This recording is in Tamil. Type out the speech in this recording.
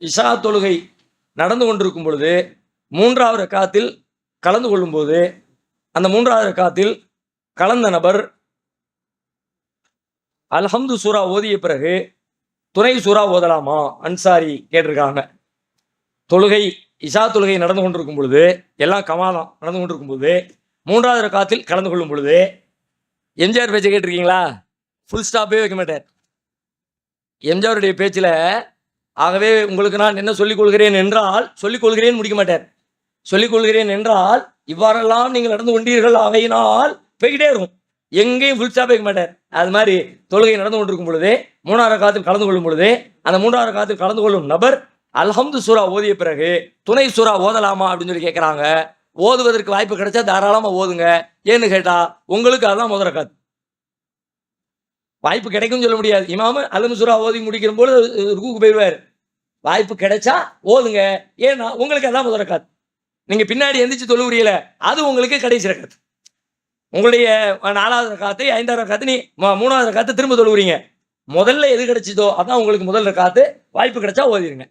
இஷா தொழுகை நடந்து கொண்டிருக்கும் பொழுது மூன்றாவது ரக்காத்தில் கலந்து கொள்ளும்போது அந்த மூன்றாவது ரக்காத்தில் கலந்த நபர் அல்ஹம்து சூரா ஓதிய பிறகு துணை சூரா ஓதலாமா? அன்சாரி கேட்டிருக்காங்க. தொழுகை இஷா தொழுகை நடந்து கொண்டிருக்கும் பொழுது எல்லாம் கமாலம் நடந்து கொண்டிருக்கும் பொழுது மூன்றாவது ரக்காத்தில் கலந்து கொள்ளும் பொழுது எம்ஜிஆர் பேச்சை கேட்டிருக்கீங்களா? ஃபுல் ஸ்டாப்பே வைக்க மாட்டார். எம்ஜிஆருடைய பேச்சில் ஆகவே உங்களுக்கு நான் என்ன சொல்லிக் கொள்கிறேன் என்றால் சொல்லிக் கொள்கிறேன் முடிக்க மாட்டார். சொல்லிக் கொள்கிறேன் என்றால் இவ்வாறெல்லாம் நீங்கள் நடந்து கொண்டீர்கள் அவையினால் போய்கிட்டே இருக்கும். எங்கேயும் ஃபுல் ஸ்டாப் வைக்க மாட்டார். அது மாதிரி தொழுகை நடந்து கொண்டிருக்கும் பொழுதே மூணாவது காலத்தில் கலந்து கொள்ளும் பொழுதே அந்த மூன்றாவது காலத்தில் கலந்து கொள்ளும் நபர் அல்ஹம்து சூரா ஓதிய பிறகு துணை சூரா ஓதலாமா? அப்படின்னு சொல்லி கேட்குறாங்க. ஓதுவதற்கு வாய்ப்பு கிடைச்சா தாராளமாக ஓதுங்க. ஏன்னு கேட்டால் உங்களுக்கு அதான் முதல் ரக்காத். வாய்ப்பு கிடைக்கும்னு சொல்ல முடியாது. இமாம அலம் சூரா ஓதி முடிக்கிற போது ருக்குக்கு போயிடுவார் வாய்ப்பு கிடைச்சா ஓதுங்க ஏன்னா உங்களுக்கு அதான் முதல் ரக்காத் நீங்கள் பின்னாடி எந்திரிச்சு தொழுவுறீல அது உங்களுக்கு கடைசி ரக்காத் உங்களுடைய நாலாவது ரக்காத்து ஐந்தாவது ரக்காத்து நீ மூ- மூணாவது ரக்காத்து திரும்ப தொழுவுறீங்க. முதல்ல எது கிடைச்சதோ அதான் உங்களுக்கு முதல் ரக்காத்து. வாய்ப்பு கிடைச்சா ஓதிடுங்க